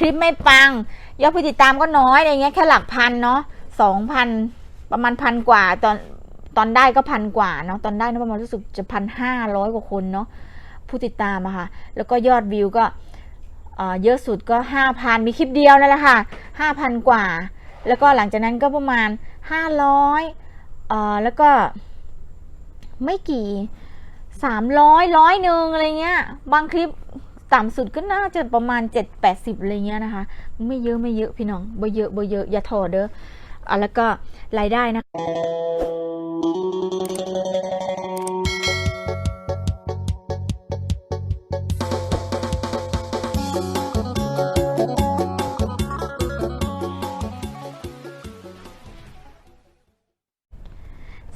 คลิปไม่ปัง ยอดผู้ติดตามก็น้อยอะไรเงี้ยแค่หลักพันเนาะสองพันประมาณพันกว่าตอนตอนได้ก็พันกว่าเนาะตอนได้นะประมาณรู้สึกจะพันห้าร้อยกว่าคนเนาะผู้ติดตามอะค่ะ แล้วก็ยอดวิวก็เยอะสุดก็ห้าพันมีคลิปเดียวนั่นแหละค่ะห้าพันกว่า แล้วก็หลังจากนั้นก็ประมาณห้าร้อยเอ่อแล้วก็ไม่กี่สามร้อยร้อยหนึ่งอะไรเงี้ย บางคลิป ต่ำสุดก็น่าจะประมาณเจ็ดแปดสิบอะไรเงี้ยนะคะ ไม่เยอะไม่เยอะพี่น้องบ่เยอะบ่เยอะอย่าถอดเด้ออะแล้วก็รายได้นะ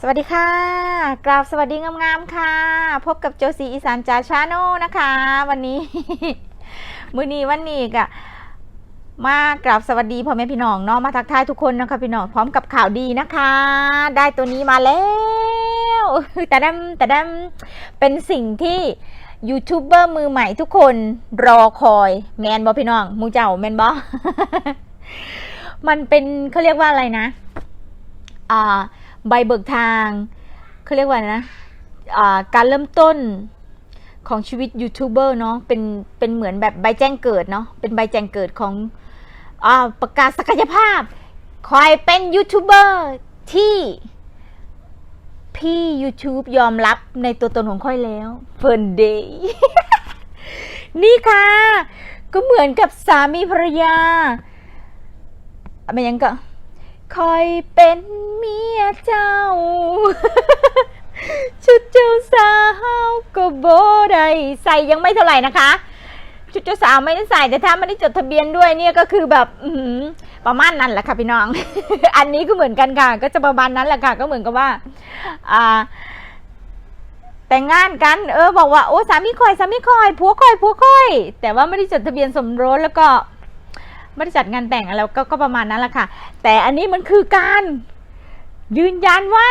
วัสดีค่ะ กราบสวัสดีงามๆค่ะ พบกับโจซีอีสานจาชาโนนะคะ วันนี้ มือนี้วันนี้กะมากราบสวัสดีพ่อแม่พี่น้องเนาะมาทักทายทุกคนนะคะพี่น้องพร้อมกับข่าวดีนะคะ ได้ตัวนี้มาแล้วแต่ดำแต่ดำเป็นสิ่งที่ยูทูบเบอร์มือใหม่ทุกคนรอคอย แมนบอพี่น้องมูเจ้าแมนบอมันเป็นเขาเรียกว่าอะไรนะ อ่า ใบเบิกทางเขาเรียกว่าอะไรนะการเริ่มต้นของชีวิตยูทูบเบอร์เนาะเป็นเป็นเหมือนแบบใบแจ้งเกิดเนาะเป็นใบแจ้งเกิดของอประกาศศักยภาพคอยเป็นยูทูบเบอร์ที่พี่ YouTube ยอมรับในตัวตนของค่อยแล้วเฟิร์นเดย์นี่ค่ะ ก็เหมือนกับสามีภรรยาอะไรยังก็คอยเป็นเมี เจ้า ชุดเจ้าสาวก็โบได้ใส่ยังไม่เท่าไหร่นะคะ ชุดเจ้าสาวไม่ได้ใส่แต่ถ้าไม่ได้จดทะเบียนด้วยเนี่ยก็คือแบบอืประมาณนั้นแหละค่ะพี่น้อง อันนี้ก็เหมือนกันค่ะ ก็จะประมาณนั้นแหละค่ะ ก็เหมือนกับว่า อ่าแต่งงานกัน เออ บอกว่าโอ้สามีคอยสามีคอยผัวคอยผัวคอย แต่ว่าไม่ได้จดทะเบียนสมรสแล้วก็ไม่ได้จัดงานแต่งอะไรก็ก็ประมาณนั้นแหละค่ะ แต่อันนี้มันคือการ ยืนยันว่า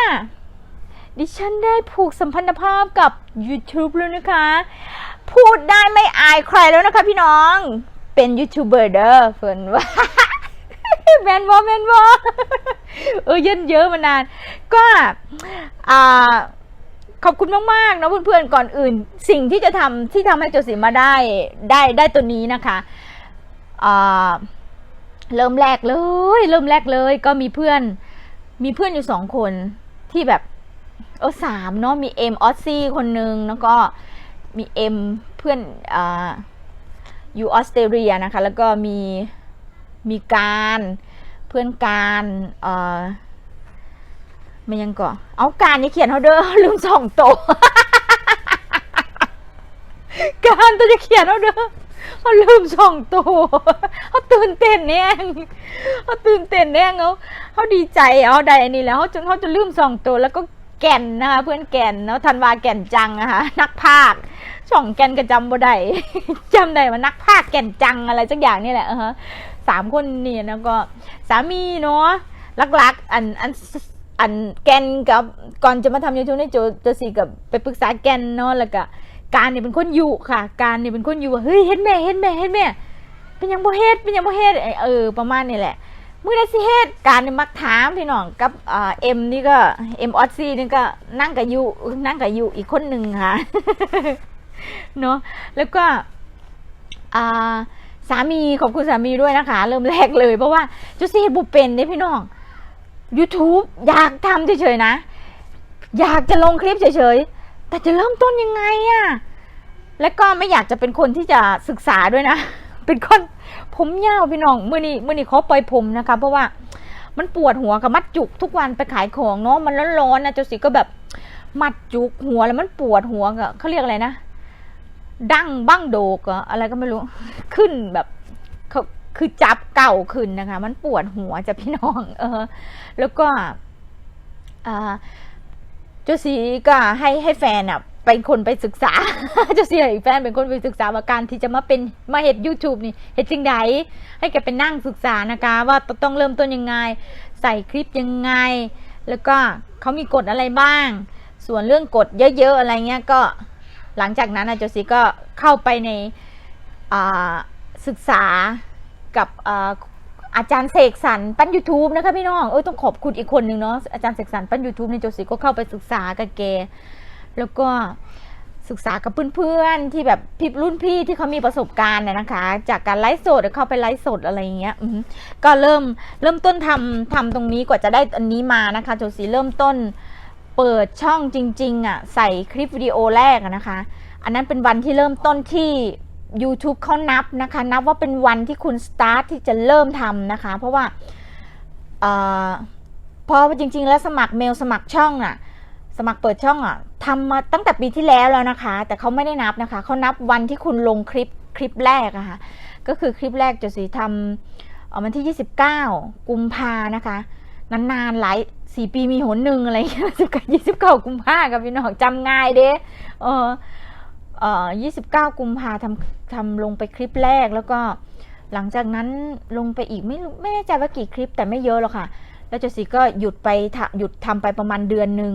ดิฉันได้ผูกสัมพันธภาพกับ YouTube แล้วนะคะ พูดได้ไม่อายใครแล้วนะคะพี่น้อง เป็นยูทูบเบอร์เด้อเฟินว่าแมนบอแมนบอเออเย็นเยอะมานาน ก็อ่าขอบคุณมากๆนะเพื่อนๆก่อนอื่น สิ่งที่จะทำที่ทำให้โจสีมาได้ได้ได้ตัวนี้นะคะเริ่มแรกเลย เริ่มแรกเลยก็มีเพื่อน มีเพื่อนอยู่สองคนที่แบบเออสามเนาะมีเอ็มออสซี่คนหนึ่งแล้วก็มีเอ็มเพื่อนอ่าอยู่ออสเตรเลียนะคะ แล้วก็มีมีการเพื่อนการเอ่อมันยังก่อเอาการนี่เขียนเขาเด้อลืมส่องโตการตัวจะเขียนเอาเด้อ เขาลืมส่องตัวเขาตื่นเต้นเนี่ยเขาตื่นเต้นเนี่ยเขาเขาดีใจเอาได้อันนี้แล้วเขาจนเขาจะลืมส่องตัวแล้วก็แก่นนะคะเพื่อนแก่นเนาะธันวาแก่นจังนะคะนักภาคช่องแก่นก็จำบ่ได้จำได้ว่านักภาคแก่นจังอะไรสักอย่างนี่แหละเออฮะสามคนนี่แล้วก็สามีเนาะลักๆอันอันอันแกนกับก่อนจะมาทำยูทูบในโจโจสีกับไปปรึกษาแกนเนาะแล้วก็ การเนี่ยเป็นคนอยู่ค่ะ การเนี่ยเป็นคนอยู่ว่าเฮ้ยเห็นแม่เห็นแม่เห็นแม่เป็นยังบ่เฮ็ดเป็นยังบ่เฮ็ดเออประมาณนี้แหละเมื้อใดสิเฮ็ดการเนี่ยมักถามพี่น้องกับเอ็มนี่ก็เอ็มออสซี่นี่ก็นั่งกับอยู่นั่งกับอยู่อีกคนหนึ่งค่ะเนาะแล้วก็อ่าสามีขอบคุณสามีด้วยนะคะ เริ่มแรกเลย เพราะว่าจุซี่เฮ็ดบ่เป็นเด้พี่น้อง YouTube อยากทำเฉยๆนะ อยากจะลงคลิปเฉยๆ แต่จะเริ่มต้นยังไงอะและก็ไม่อยากจะเป็นคนที่จะศึกษาด้วยนะ เป็นคนผมยาวพี่น้องมื่อนี้มื่อนี้เขาปล่อยผมนะคะ เพราะว่ามันปวดหัวกับมัดจุกทุกวันไปขายของเนาะมันร้อนๆนะเจ้าสิก็แบบมัดจุกหัวแล้วมันปวดหัวกับเขาเรียกอะไรนะดั้งบ้างโดกออะไรก็ไม่รู้ขึ้นแบบเขาคือจับเก่าขึ้นนะคะ มันปวดหัวจะพี่น้อง เออ แล้วก็อ่า เจ้าสีก็ให้ให้แฟนอะเป็นคนไปศึกษา เจ้าสีให้แฟนเป็นคนไปศึกษาว่าการที่จะมาเป็นมาเห็ด YouTube นี่เห็ดจริงใดให้แกไปนั่งศึกษานะคะ ว่าต้องเริ่มต้นยังไง ใส่คลิปยังไง แล้วก็เขามีกฎอะไรบ้าง ส่วนเรื่องกฎเยอะๆอะไรเงี้ยก็หลังจากนั้นนะเจ้าสีก็เข้าไปในศึกษากับ อาจารย์เสกสรรปั้น YouTube นะคะพี่น้องเออต้องขอบคุณอีกคนหนึ่งเนาะอาจารย์เสกสรรปั้น YouTube ในโจสีก็เข้าไปศึกษากับแกแล้วก็ศึกษากับเพื่อนๆที่แบบพี่รุ่นพี่ที่เขามีประสบการณ์น่ะนะคะ จากการไลฟ์สดเข้าไปไลฟ์สดอะไรอย่างเงี้ยก็เริ่มเริ่มต้นทำทำตรงนี้กว่าจะได้อันนี้มานะคะโจสีเริ่มต้นเปิดช่องจริงๆอะใส่คลิปวิดีโอแรกนะคะ อันนั้นเป็นวันที่เริ่มต้นที่ YouTube เขานับนะคะ นับว่าเป็นวันที่คุณสตาร์ทที่จะเริ่มทำนะคะ เพราะว่าเพราะว่าจริง ๆ แล้วสมัครเมลสมัครช่องอะสมัครเปิดช่องอะทำมาตั้งแต่ปีที่แล้วแล้วนะคะ แต่เขาไม่ได้นับนะคะเขานับวันที่คุณลงคลิปคลิปแรกอะค่ะก็คือคลิปแรกจะสีทำวันที่ 29 กุมภานะคะนานๆหลายสี่ปีมีหนหนึ่งอะไรอย่างเงี้ยสิบเก้ายี่สิบเก้ากุมภากับพี่น้องจำง่ายเด้เออ เอ่อ29 กุมภาทำทำลงไปคลิปแรกแล้วก็หลังจากนั้นลงไปอีกไม่รู้ไม่แน่ใจว่ากี่คลิปแต่ไม่เยอะหรอกค่ะ แล้วเจสีก็หยุดไปหยุดทำไปประมาณเดือนหนึ่ง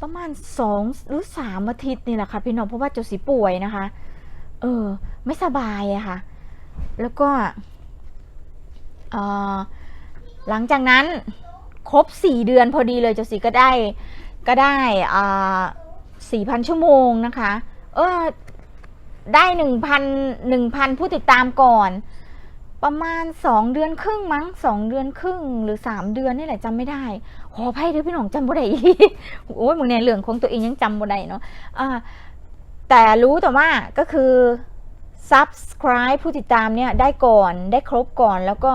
ประมาณสองหรือสามอาทิตย์นี่แหละค่ะพี่น้องเพราะว่าเจสีป่วยนะคะ เออ ไม่สบายอะค่ะ แล้วก็เออหลังจากนั้นครบสี่เดือนพอดีเลยเจสีก็ได้ก็ได้อ่าสี่พันชั่วโมงนะคะ เออ ได้หนึ่งพันหนึ่งพันผู้ติดตามก่อน ประมาณสองเดือนครึ่งมั้งสองเดือนครึ่ง หรือสามเดือนนี่แหละจำไม่ได้ขออภัยด้วยพี่น้องจำบ่ได้โอ้ยมึงเนี่ยเรื่องของตัวเองยังจำบ่ได้เนาะอ่าแต่รู้แต่ว่าก็คือ subscribe ผู้ติดตามเนี่ยได้ก่อนได้ครบก่อนแล้วก็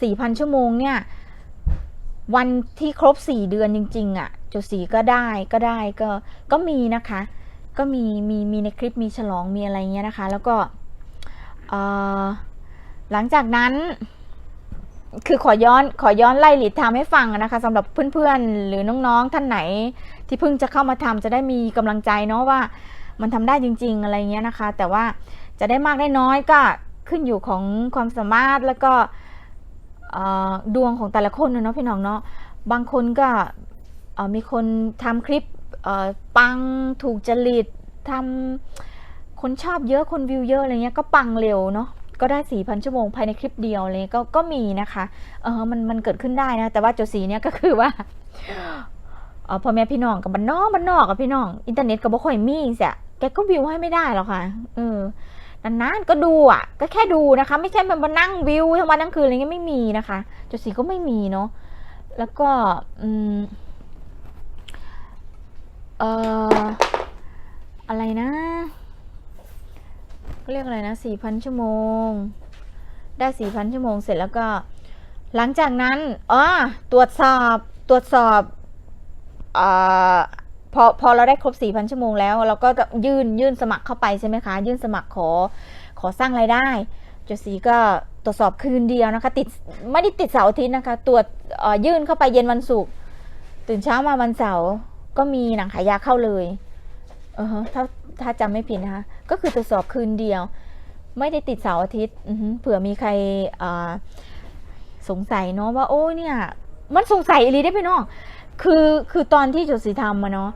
สี่พันชั่วโมงเนี่ย วันที่ครบสี่เดือนจริง ๆอะจุดสีก็ได้ก็ได้ก็ก็มีนะคะ ก็มีมีมีในคลิปมีฉลองมีอะไรเงี้ยนะคะ แล้วก็หลังจากนั้น คือขอย้อนขอย้อนไล่หลีดทม์ให้ฟังนะคะสำหรับเพื่อนๆ หรือน้องๆท่านไหน ที่เพิ่งจะเข้ามาทำจะได้มีกำลังใจเนาะว่ามันทำได้จริง ๆ อะไรเงี้ยนะคะ แต่ว่าจะได้มากได้น้อยก็ขึ้นอยู่ของความสามารถแล้วก็ดวงของแต่ละคนเนาะพี่น้องเนาะบางคนก็มีคนทำคลิป ปังถูกจริตทำคนชอบเยอะคนวิวเยอะอะไรเงี้ยก็ปังเร็วเนาะก็ได้ 4,000 ชั่วโมงภายในคลิปเดียวเลยก็ก็มีนะคะเออมันมันเกิดขึ้นได้นะ แต่ว่าโจสีเนี่ยก็คือว่าเออพ่อแม่พี่น้องกับบ้านนอกบ้านนอกกับพี่น้อง อินเทอร์เน็ตก็บ่ค่อยมีเสียแกก็วิวให้ไม่ได้หรอกค่ะเออนานๆก็ดูอะ ก็แค่ดูนะคะ ไม่ใช่มันมานั่งวิวทั้งวันทั้งคืนอะไรเงี้ยไม่มีนะคะโจสีก็ไม่มีเนาะแล้วก็อืม อ่อ อะไรนะเขาเรียกอะไรนะสี่พันชั่วโมง ได้สี่พันชั่วโมงเสร็จแล้วก็ หลังจากนั้นอ๋อตรวจสอบตรวจสอบอพอพอเราได้ครบสี่พันชั่วโมงแล้ว เราก็จะยื่นยื่นสมัครเข้าไปใช่ไหมคะ ยื่นสมัครขอขอสร้างรายได้จุสีก็ตรวจสอบคืนเดียวนะคะ ติดไม่ได้ติดเสาร์อาทิตย์นะคะ ตรวจยื่นเข้าไปเย็นวันศุกร์ตื่นเช้ามาวันเสาร์ ก็มีหนังขายยาเข้าเลย เออถ้าถ้าจำไม่ผิดนะคะ ก็คือตรวจสอบคืนเดียว ไม่ได้ติดเสาร์อาทิตย์เผื่อมีใครสงสัยเนาะว่า โอ้เนี่ย มันสงสัยอะไรได้พี่น้องคือคือตอนที่จุดสีทำมาเนาะ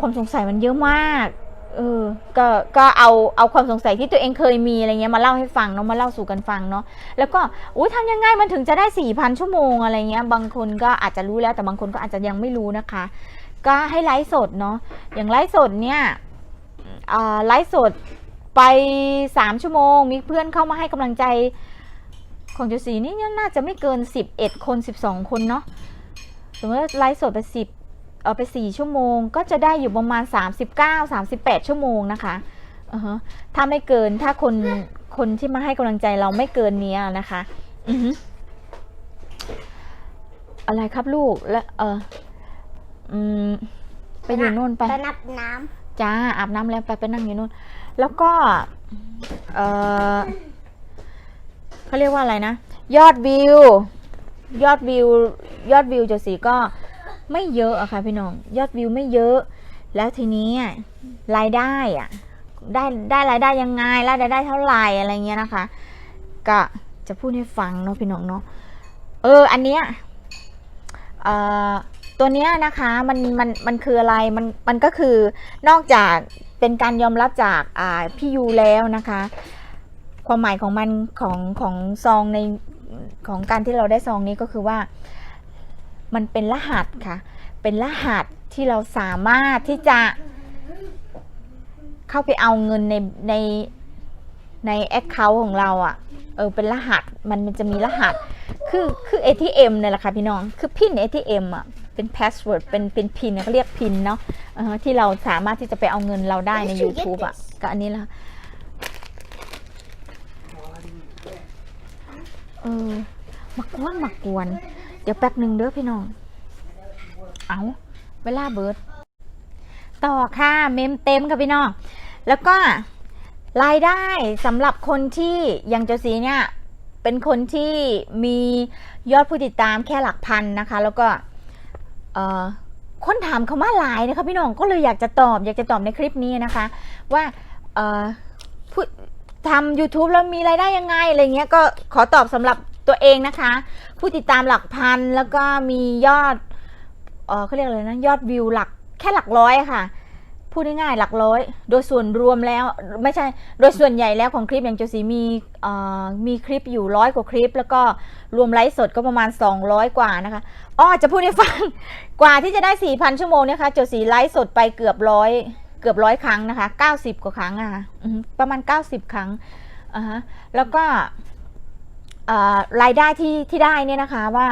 ความสงสัยมันเยอะมากเออก็ก็เอาเอาความสงสัยที่ตัวเองเคยมีอะไรเงี้ยมาเล่าให้ฟังเนาะมาเล่าสู่กันฟังเนาะแล้วก็อุ้ยทำยังไงมันถึงจะได้สี่พันชั่วโมงอะไรเงี้ยบางคนก็อาจจะรู้แล้วแต่บางคนก็อาจจะยังไม่รู้นะคะ ก็ให้ไลฟ์สดเนาะอย่างไลฟ์สดเนี่ยอ่าไลฟ์สดไปสามชั่วโมง มีเพื่อนเข้ามาให้กำลังใจของจุสีนี่น่าจะไม่เกินสิบเอ็ดคนสิบสองคนเนาะสมมติว่าไลฟ์สดไปสิบเออไปสี่ชั่วโมง ก็จะได้อยู่ประมาณสามสิบเก้าสามสิบแปดชั่วโมงนะคะอือฮะถ้าไม่เกินถ้าคนคนที่มาให้กำลังใจเราไม่เกินเนี้ยนะคะอือฮึอะไรครับลูกและเออ อืมไปอยู่นู่นไปไปนับน้จ้าอาบน้ำแล้วไปไปนั่งอยู่นู่น แล้วก็ เออเขาเรียกว่าอะไรนะ ยอดวิว ยอดวิว ยอดวิวจะสีก็ไม่เยอะอะค่ะพี่น้อง ยอดวิวไม่เยอะ แล้วทีนี้อะรายได้อะได้ได้รายได้ยังไงรายได้เท่าไหร่อะไรเงี้ยนะคะ ก็จะพูดให้ฟังเนาะพี่น้องเนาะเออ อันเนี้ยเอ่อ ตัวนี้นะคะมันมันมันคืออะไรมันมันก็คือนอกจากเป็นการยอมรับจากอ่าพี่ยูแล้วนะคะ ความหมายของมันของของซองในของการที่เราได้ซองนี้ก็คือว่า มันเป็นรหัสค่ะ เป็นรหัสที่เราสามารถที่จะเข้าไปเอาเงินในในในแอคเคาท์ของเราอะ่ะเออเป็นรหัสมันมันจะมีรหัส คือคือ ATM เนี่ยแหละค่ะพี่น้อง คือพิน ATM อะ เป็น password เป็นเป็นพินเขาเรียกพินเนาะอ่าฮะที่เราสามารถที่จะไปเอาเงินเราได้ใน I should get YouTube อะ this. ก็อันนี้ละเออมากวนมากวน เดี๋ยวแป๊บหนึ่งเด้อพี่น้อง เอาเวลาเบิร์ดต่อค่ะ เมมเต็มค่ะพี่น้อง แล้วก็รายได้สำหรับคนที่อยังเจาสีเนี่ย เป็นคนที่มียอดผู้ติดตามแค่หลักพันนะคะ แล้วก็เอ่อ คนถามเขามาหลายนะคะพี่น้องก็เลยอยากจะตอบ อยากจะตอบในคลิปนี้นะคะ ว่าผู้ทำ YouTube แล้วมีรายได้ยังไงอะไรเงี้ยก็ขอตอบสำหรับตัวเองนะคะ ผู้ติดตามหลักพันแล้วก็มียอดเออเขาเรียกอะไรนะยอดวิวหลักแค่หลักร้อยะค่ะ พูดง่ายๆหลักร้อย โดยส่วนรวมแล้วไม่ใช่โดยส่วนใหญ่แล้วของคลิปอย่างโจสีมีมีคลิปอยู่ร้อยกว่าคลิป แล้วก็รวมไลฟ์สดก็ประมาณ 200 กว่านะคะอ้อจะพูดให้ฟังกว่าที่จะได้ 4,000 ชั่วโมงเนะคะโจสีไลฟ์สดไปเกือบร้อยเกือบร้อยครั้งนะคะ 90 กว่าครั้งอะ่ะประมาณ 90 ครั้งอ่าฮะแล้วก็รายได้ที่ที่ได้เนี่ยนะคะว่า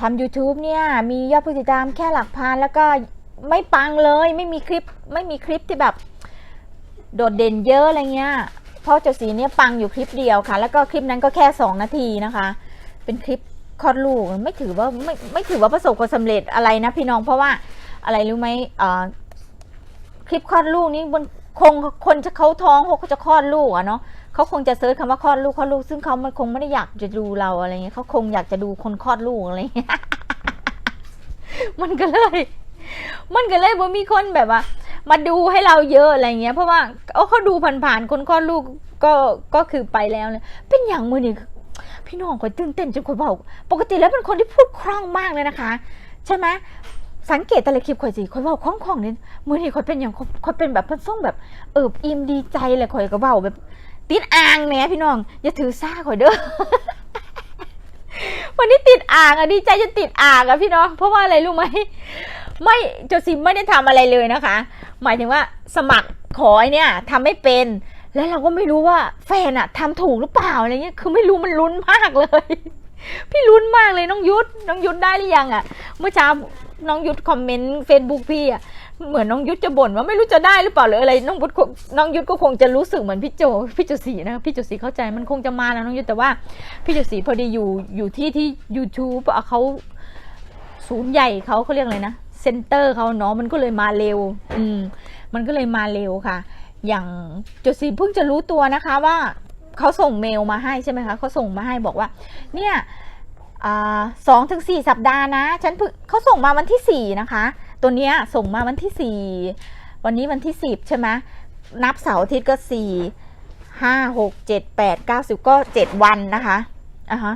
ทำ YouTube เนี่ย มียอดผู้ติดตามแค่หลักพันแล้วก็ ไม่ปังเลยไม่มีคลิปไม่มีคลิปที่แบบโดดเด่นเยอะอะไรเงี้ยเพราะเจ้าสีเนี่ยปังอยู่คลิปเดียวค่ะ แล้วก็คลิปนั้นก็แค่ 2 นาทีนะคะ เป็นคลิปคลอดลูกไม่ถือว่าไม่ไม่ถือว่าประสบความสำเร็จอะไรนะพี่น้องเพราะว่าอะไรรู้ไหมเอ่อคลิปคลอดลูกนี่บนคงคนจะเขาท้องเขาจะคลอดลูกอะเนาะเขาคงจะเซิร์ชคำว่าคลอดลูกคลอดลูก ซึ่งเขามันคงไม่ได้อยากจะดูเราอะไรเงี้ยเขาคงอยากจะดูคนคลอดลูกอะไรเงี้ยมันก็เลย มันก็เลยว่มีคนแบบว่า มาดูให้เราเยอะอะไรเงี้ย เพราะว่าเขาดูผ่านๆคนคลอดลูกก็ก็คือไปแล้วเนี่ยเป็นอย่างมือนี่พี่น้องคอยตื่นเต้นจนคอยบอกปกติแล้วเป็นคนที่พูดคล่องมากเลยนะคะ ใช่ไหมสังเกตแต่ละคลิปคอยสิคอยเบาคล่องๆเนี่ยมือนี่คอยเป็นอย่างคอยเป็นแบบเพิ่นส่งแบบเอิบอิ่มดีใจเลยคอยก็เบาแบบติดอ่างแม่พี่น้อง อย่าถือซ่าคอยเด้อวันนี้ติดอ่างอะดีใจจนติดอ่างอะพี่น้อง เพราะว่าอะไรรู้ไหม ไม่โจซิมไม่ได้ทำอะไรเลยนะคะ หมายถึงว่าสมัครขอไอเนี่ยทำไม่เป็น แล้วเราก็ไม่รู้ว่าแฟนอะทำถูกหรือเปล่าอะไรเงี้ยคือไม่รู้มันลุ้นมากเลย พี่ลุ้นมากเลยน้องยุทธน้องยุทธได้หรือยังอะเมื่อเช้าน้องยุทธคอมเมนต์เฟซบุ๊กพี่อะเหมือนน้องยุทธจะบ่นว่าไม่รู้จะได้หรือเปล่าหรืออะไรน้องยุทธน้องยุทธก็คงจะรู้สึกเหมือนพี่โจพี่โจสีนะพี่โจสีเข้าใจมันคงจะมาแล้วน้องยุทธแต่ว่าพี่โจสีพอดีอยู่อยู่ที่ที่ YouTube เขาศูนย์ใหญ่เขาเขาเรียกอะไรนะ เซ็นเตอร์เขาเนาะมันก็เลยมาเร็ว อืม มันก็เลยมาเร็วค่ะ อย่างโจสีเพิ่งจะรู้ตัวนะคะว่าเขาส่งเมลมาให้ใช่ไหมคะเขาส่งมาให้บอกว่า เนี่ยสองถึงสี่สัปดาห์นะ ฉันเพิ่งเขาส่งมาวันที่สี่นะคะ ตัวเนี้ยส่งมาวันที่สี่วันนี้วันที่สิบใช่ไหมนับเสาร์อาทิตย์ก็สี่ห้าหกเจ็ดแปดเก้าสิบก็เจ็ดวันนะคะอะฮะ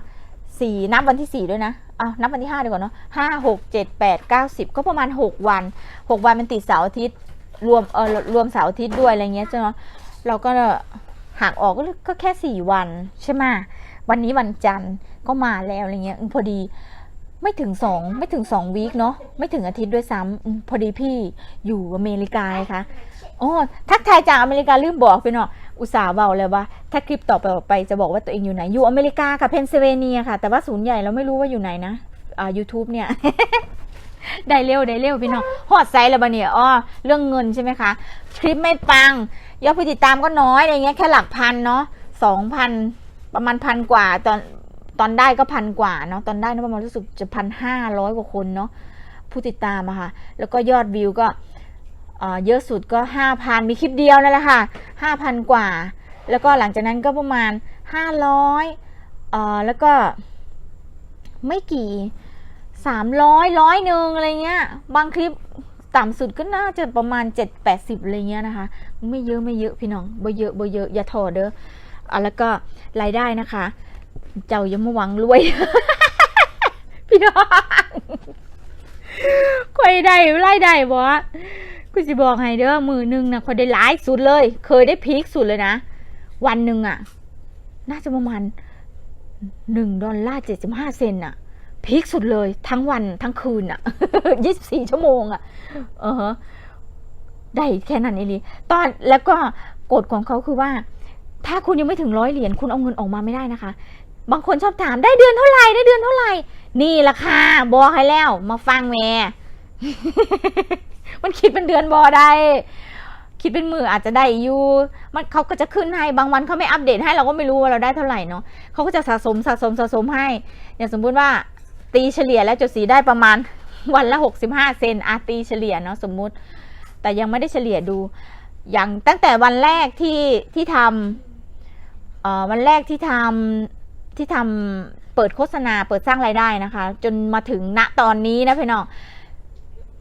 สี่นับวันที่สี่ด้วยนะ อะนับวันที่ห้าดีกว่าเนาะห้าหกเจ็ดแปดเก้าสิบก็ประมาณหกวันหกวันมันติดเสาร์อาทิตย์รวมเออรวมเสาร์อาทิตย์ด้วยอะไรเงี้ยใช่ไหมเราก็หักออกก็ก็แค่สี่วันใช่ไหมวันนี้วันจันทร์ก็มาแล้วอะไรเงี้ยพอดีไม่ถึงสองไม่ถึงสองวีคเนาะไม่ถึงอาทิตย์ด้วยซ้ำพอดีพี่อยู่อเมริกาไงคะ โอ้ทักทายจากอเมริกาลืมบอกไปเนาะอุตส่าห์เบาเลยว่า ถ้าคลิปต่อไปไปจะบอกว่าตัวเองอยู่ไหน อยู่อเมริกาค่ะเพนซิลเวเนียค่ะ แต่ว่าศูนย์ใหญ่เราไม่รู้ว่าอยู่ไหนนะอ่า YouTube เนี่ยได้เร็วได้เร็วพี่น้องฮอดไซส์แล้วบะเนี่ยอ้อเรื่องเงินใช่ไหมคะ คลิปไม่ปัง ยอดผู้ติดตามก็น้อยอะไรเงี้ยแค่หลักพันเนาะสองพันประมาณพันกว่าตอนตอนได้ก็พันกว่าเนาะตอนได้นะประมาณรู้สึกจะพันห้าร้อยกว่าคนเนาะผู้ติดตามอะค่ะ แล้วก็ยอดวิวก็ เยอะสุดก็ห้าพันมีคลิปเดียวนั่นแหละค่ะห้าพันกว่า แล้วก็หลังจากนั้นก็ประมาณห้าร้อยเอ่อแล้วก็ไม่กี่สามร้อยร้อยหนึ่งอะไรเงี้ย บางคลิปต่ำสุดก็น่าจะประมาณเจ็ดแปดสิบอะไรเงี้ยนะคะ ไม่เยอะไม่เยอะพี่น้องบ่เยอะบ่เยอะอย่าถอดเด้ออะแล้วก็รายได้นะคะ เจ้าอย่ามาหวังรวย พี่น้องคอยได้รายได้บ่ กูสิบอกให้เด้อมือหนึ่งนะคอยได้หลายสุดเลย เคยได้พีคสุดเลยนะ วันหนึ่งอะน่าจะประมาณหนึ่งดอลลาร์เจ็ดสิบห้าเซนอะพีคสุดเลยทั้งวันทั้งคืนอะยี่สิบสี่ชั่วโมงอะเออได้แค่นั้นเองตอนแล้วก็กฎของเขาคือว่า ถ้าคุณยังไม่ถึงร้อยเหรียญคุณเอาเงินออกมาไม่ได้นะคะ บางคนชอบถามได้เดือนเท่าไหร่ได้เดือนเท่าไหร่ นี่ราคาบอกให้แล้ว มาฟังแม่ มันคิดเป็นเดือนบอได้ คิดเป็นมืออาจจะได้อยู่ มันเขาก็จะขึ้นให้บางวันเขาไม่อัปเดตให้เราก็ไม่รู้ว่าเราได้เท่าไหร่เนาะเขาก็จะสะสมสะสมสะสมให้ อย่างสมมุติว่าตีเฉลี่ยแล้วจุดสีได้ประมาณวันละหกสิบห้าเซนอาตีเฉลี่ยเนาะสมมุติ แต่ยังไม่ได้เฉลี่ยดู อย่างตั้งแต่วันแรกที่ที่ทำวันแรกที่ทำที่ทำเปิดโฆษณาเปิดสร้างรายได้นะคะ จนมาถึงณตอนนี้นะพี่น้อง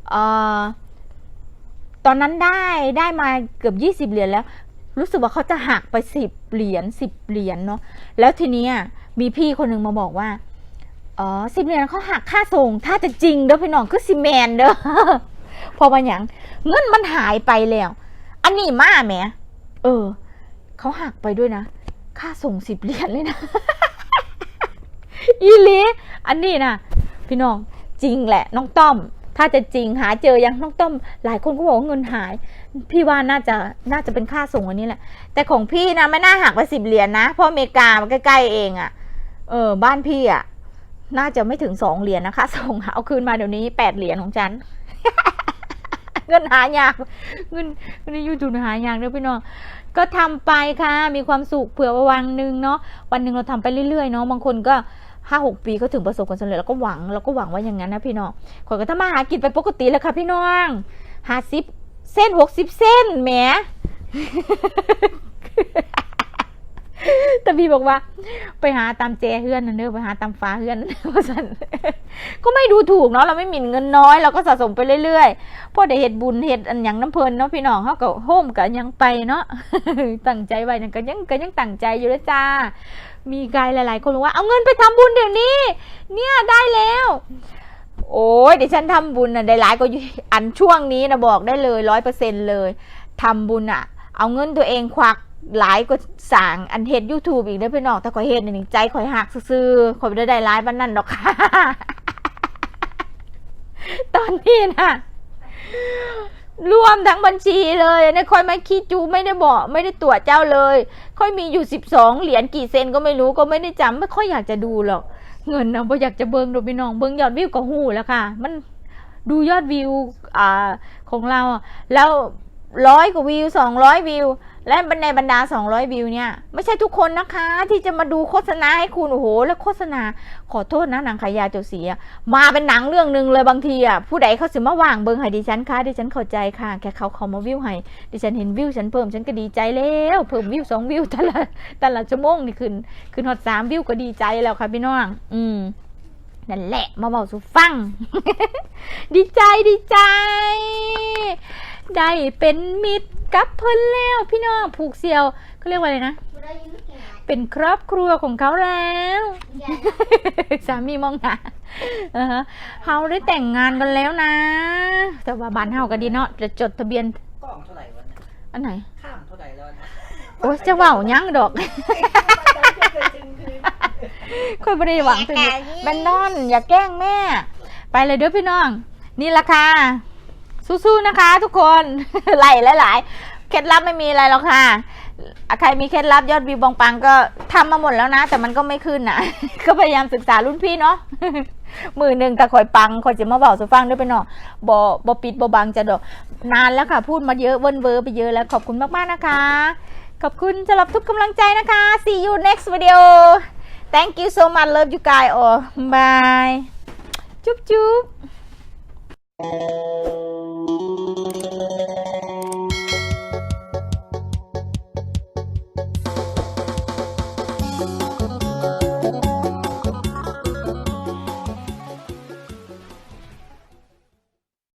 เอ่อ ตอนนั้นได้ได้มาเกือบยี่สิบเหรียญแล้ว รู้สึกว่าเขาจะหักไปสิบเหรียญสิบเหรียญเนาะแล้วทีนี้มีพี่คนหนึ่งมาบอกว่าอ๋อสิบเหรียญเขาหักค่าส่ง ถ้าจะจริงเด้อพี่น้องคือซีเมนเด้อพอมาอย่างเงินมันหายไปแล้ว อันนี้มาแหมเออเขาหักไปด้วยนะ ค่าส่งสิบเหรียญเลยนะอีลีอันนี้นะพี่น้องจริงแหละ น้องต้อม ถ้าจะจริงหาเจอยังน้องต้ม หลายคนก็บอกว่าเงินหาย พี่ว่าน่าจะน่าจะเป็นค่าส่งอันนี้แหละ แต่ของพี่นะไม่น่าหักไปสิบเหรียญนะเพราะอเมริกามันใกล้ๆเองอะ่ะ เออ บ้านพี่อะ่ะ น่าจะไม่ถึงสองเหรียญนะคะ ส่งเอาคืนมาเดี๋ยวนี้แปดเหรียญของฉัน เงินหายาก เงินเงินในยูทูบหายากด้วยพี่น้องก็ทำไปค่ะ มีความสุขเผื่อว่าวันหนึ่งเนาะวันหนึ่งเราทำไปเรื่อยๆเนาะบางคนก็ ห้าหกปีเขาถึงประสบความสำเร็จแล้วก็หวังเราก็หวังว่าอย่างนั้นนะพี่น้องขอยก็ทำมาหากินไปปกติแล้วค่ะพี่น้องหาสิบเส้นหกสิบเส้นแหม แต่พี่บอกว่า ไปหาตามแจเฮือนนั่นเด้อไปหาตามฟ้าเฮือนเด้อว่าซั่นก็ไม่ดูถูกเนาะเราไม่หมิ่นเงินน้อยเราก็สะสมไปเรื่อยๆพอได้เฮ็ดบุญเฮ็ดอันยังน้ำเพลินเนาะพี่น้องเฮาก็โฮมก็ยังไปเนาะตั้งใจไว้นั่นก็ยังก็ยังตั้งใจอยู่แล้วจ้า มีกายหลาย ๆ คนบอกว่าเอาเงินไปทำบุญเดี๋ยวนี้ เนี่ยได้แล้วโอ้ยเดี๋ยวฉันทำบุญน่ะได้หลายก็อันช่วงนี้นะบอกได้เลยร้อยเปอร์เซ็นเลยทำบุญอะเอาเงินตัวเองควัก หลายก็สั่งอันเฮ็ดยูทูบอีกได้อพี่น้องแต่ข่อยเฮ็ดนี่ใจข่อยหักซื่อๆข่อยไม่ได้ได้ร้ายบ้านนั่นดอกค่ะ ตอนนี้นะรวมทั้งบัญชีเลยนะค่อยไม่คิดจูไม่ได้บอก ไม่ได้ตรวจเจ้าเลย ค่อยมีอยู่สิบสองเหรียญกี่เซนก็ไม่รู้ก็ไม่ได้จำไม่ค่อยอยากจะดูหรอก เงินนะบ่อยากจะเบิ่งดูพี่น้องเบิ่งยอดวิวก็หูแล้วค่ะ มันดูยอดวิวอ่าของเราแล้ว ร้อยกว่าวิวสองร้อยวิว และในบรรดา 200 วิวเนี่ย ไม่ใช่ทุกคนนะคะ ที่จะมาดูโฆษณาให้คุณโอ้โห แล้วโฆษณา ขอโทษนะหนังขายยาเจ้าสีอะมาเป็นหนังเรื่องหนึ่งเลยบางทีอะผู้ใดเขาสิมาว่างเบิ่งให้ดิฉันค่ะดิฉันเข้าใจค่ะแค่เขาเขามาวิวให้ดิฉันเห็นวิวฉันเพิ่มฉันก็ดีใจแล้วเพิ่มวิวสองวิวแต่ละแต่ละชั่วโมงนี่ขึ้นขึ้นฮอตสามวิวก็ดีใจแล้วค่ะพี่น้องอืมนั่นแหละมาบอกสุฟัง ดีใจดีใจ ได้เป็นมิตรกับเพิ่นแล้วพี่น้องผูกเสี่ยวเขาเรียกว่าอะไรนะ เป็นครอบครัวของเขาแล้วสามีมองหน้าเออฮะเฮาได้แต่งงานกันแล้วนะ แต่ว่าบ้านเฮาก็ดีเนาะจะจดทะเบียนกล้องเท่าไหร่วะเนี่ยอันไหนข้ามเท่าไหร่แล้วนะโอ้ยจะเว้าหยังดอกค่อยไม่ได้หวังถึงแบนนอน อย่าแกล้งแม่ ไปเลยเด้อพี่น้อง นี่ละค่ะ สู้ๆนะคะทุกคนไหลหลายๆเคล็ดลับไม่มีอะไรหรอกค่ะใครมีเคล็ดลับยอดวิวบองปังก็ทำมาหมดแล้วนะ แต่มันก็ไม่ขึ้นนะก็พยายามศึกษารุ่นพี่เนาะมือหนึ่งแต่คอยปังคอยจะมาบอกสุฟังด้วยไปเนาะบอบอปิดบอบังจะดอกนานแล้วค่ะ พูดมาเยอะเวินเวอร์ไปเยอะแล้วขอบคุณมากๆนะคะ ขอบคุณสำหรับทุกกำลังใจนะคะ see you next video thank you so much love you guys all bye จุ๊บจุ๊บ